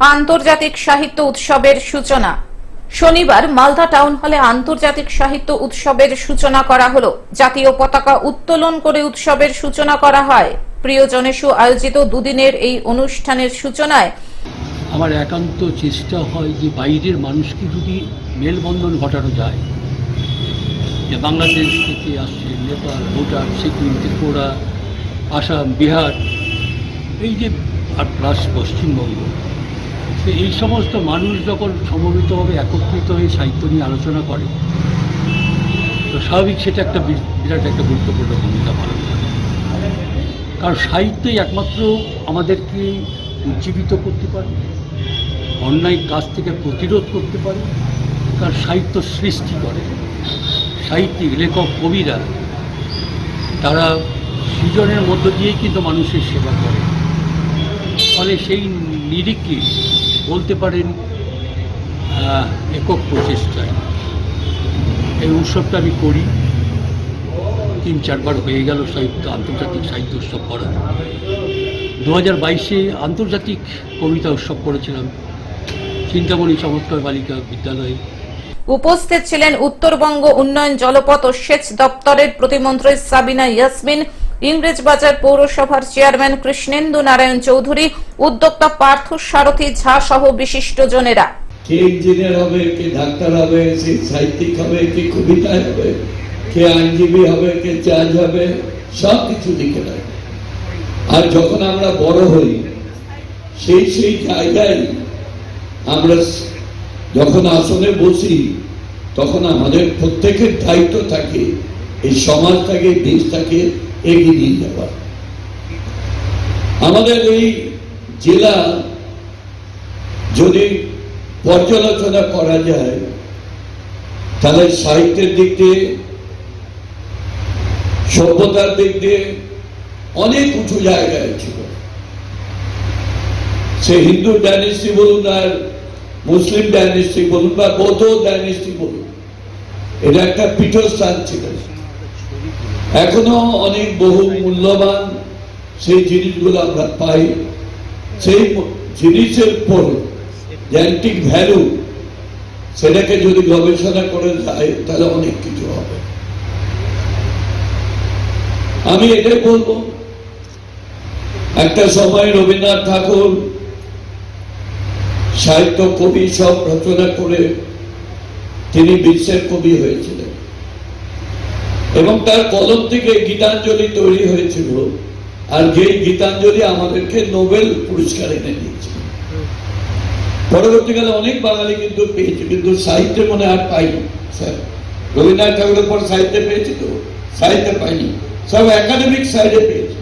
আন্তর্জাতিক সাহিত্য উৎসবের সূচনা। শনিবার মালদা টাউন হলে আন্তর্জাতিক সাহিত্য উৎসবের সূচনা করা হলো। জাতীয় পতাকা উত্তোলন করে উৎসবের সূচনা করা হয়। প্রিয় জনেশু আয়োজিত দুদিনের এই অনুষ্ঠানের সূচনায় আমার একান্ত চেষ্টা হয় যে বাইরের মানুষকে যদি মেলবন্ধন ঘটানো যায়, যে বাংলাদেশ থেকে আসছে নেপাল, ভুটান, সিকিম, ত্রিপুরা, আসাম, বিহার, এই যে আর প্লাস পশ্চিমবঙ্গ এই সমস্ত মানুষ যখন সমবেতভাবে একত্রিত হয়ে সাহিত্য নিয়ে আলোচনা করে, তো স্বাভাবিক সেটা একটা বিরাট একটা গুরুত্বপূর্ণ ভূমিকা পালন করে। কারণ সাহিত্যই একমাত্র আমাদেরকে উজ্জীবিত করতে পারে, অন্যায় কাজ থেকে প্রতিরোধ করতে পারে, কারণ সাহিত্য সৃষ্টি করে। সাহিত্যিক, লেখক, কবিরা, তারা সৃজনের মধ্য দিয়েই কিন্তু মানুষের সেবা করে। ফলে সেই নিরিখে বলতে পারেন একক প্রচেষ্টায়। এই উৎসবটা আমি করি। তিন চারবার হয়ে গেল সাহিত্য, আন্তর্জাতিক সাহিত্য উৎসব করা দু হাজার বাইশে আন্তর্জাতিক কবিতা উৎসব করেছিলাম। চিন্তামণি চমৎকার বালিকা বিদ্যালয়ে। উপস্থিত ছিলেন উত্তরবঙ্গ উন্নয়ন জলপথ ও সেচ দপ্তরের প্রতিমন্ত্রী সাবিনা ইয়াসমিন। ইংরেজবাজার পৌরসভার চেয়ারম্যান কৃষ্ণেন্দু নারায়ণ চৌধুরী, উদ্যোক্তা পার্থ সারথী ঝা সহ বিশিষ্টজনেরা কে ইঞ্জিনিয়ার হবে, কে ডাক্তার হবে, কে সাহিত্যিক হবে, কে কবিতায় হবে, কে আইনজীবী হবে, কে জাজ হবে সব কিছু লিখে দেয়। আর যখন আমরা বড় হই, সেই সেই জায়গায় আমরা যখন আসনে বসি, তখন আমাদের প্রত্যেকের দায়িত্ব থাকে, এই সমাজটাকে, দেশটাকে এগিয়ে নিয়ে যাওয়ার আমাদের এই জেলা যদি পর্যালোচনা করা যায়, তাহলে সাহিত্যের দিক দিয়ে, সভ্যতার দিক দিয়ে অনেক উঁচু জায়গায় ছিল। সে হিন্দু ডাইনেস্টি বলুন আর মুসলিম ডাইনেস্টি বলুন বা বৌদ্ধ ডাইনেস্টি বলুন, এটা একটা পীঠস্থান ছিল। এখনও অনেক বহু মূল্যবান সেই জিনিসগুলো আমরা পাই। সেই জিনিসের পর অ্যান্টিক ভ্যালু সেটাকে যদি গবেষণা করে যায়, তাহলে অনেক কিছু হবে। আমি এটাই বলব, একটা সময় রবীন্দ্রনাথ ঠাকুর সাহিত্য কবি সব রচনা করে তিনি বিশ্বের কবি হয়েছিলেন। এবং তার কলম থেকে গীতাঞ্জলি তৈরি হয়েছিল। আর যেই গীতাঞ্জলি আমাদেরকে নোবেল পুরস্কার এনে দিয়েছে। পরবর্তীকালে অনেক বাঙালি কিন্তু পেয়েছে, কিন্তু সাহিত্যে মনে আর পাইনি স্যার। রবীন্দ্রনাথ ঠাকুরের পর সাহিত্যে পেয়েছে তো? সাহিত্যে পাইনি সব একাডেমিক সাইডে পেয়েছে।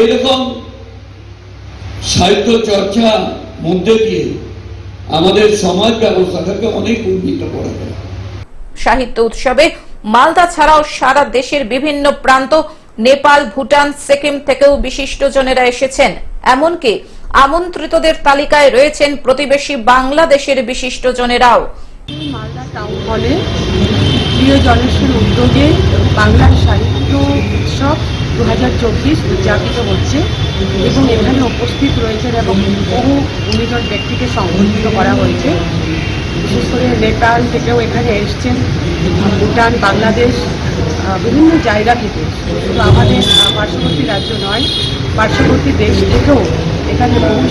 এরকম সাহিত্য চর্চা মধ্যে দিয়ে আমাদের সমাজ ব্যবস্থাটাকে অনেক উন্নীত করা যায়। সাহিত্য উৎসবে মালদা ছাড়াও সারা দেশের বিভিন্ন প্রান্ত, নেপাল, ভুটান, সিকিম থেকেও বিশিষ্টজনেরা এসেছেন। এমনকি আমন্ত্রিতদের তালিকায় রয়েছেন প্রতিবেশী বাংলাদেশের বিশিষ্টজনেরাও মালদা টাউন হলে প্রিয় উদ্যোগে বাংলার সাহিত্য উৎসব দু হাজার চব্বিশ উদযাপিত হচ্ছে এবং এখানে উপস্থিত রয়েছেন এবং বহু গুণীজন ব্যক্তিকে সংবর্ধিত করা হয়েছে। বিশেষ করে নেপাল থেকেও এখানে এসছেন ভুটান, বাংলাদেশ বিভিন্ন জায়গা থেকে। শুধু আমাদের পার্শ্ববর্তী রাজ্য নয়, পার্শ্ববর্তী দেশ থেকেও এখানে বহু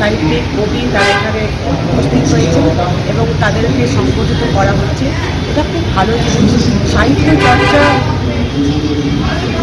সাহিত্যিক কবি তারা এখানে উপস্থিত হয়েছে এবং তাদেরকে সংগঠিত করা হচ্ছে এটা খুব ভালো জিনিস। সাহিত্য চর্চা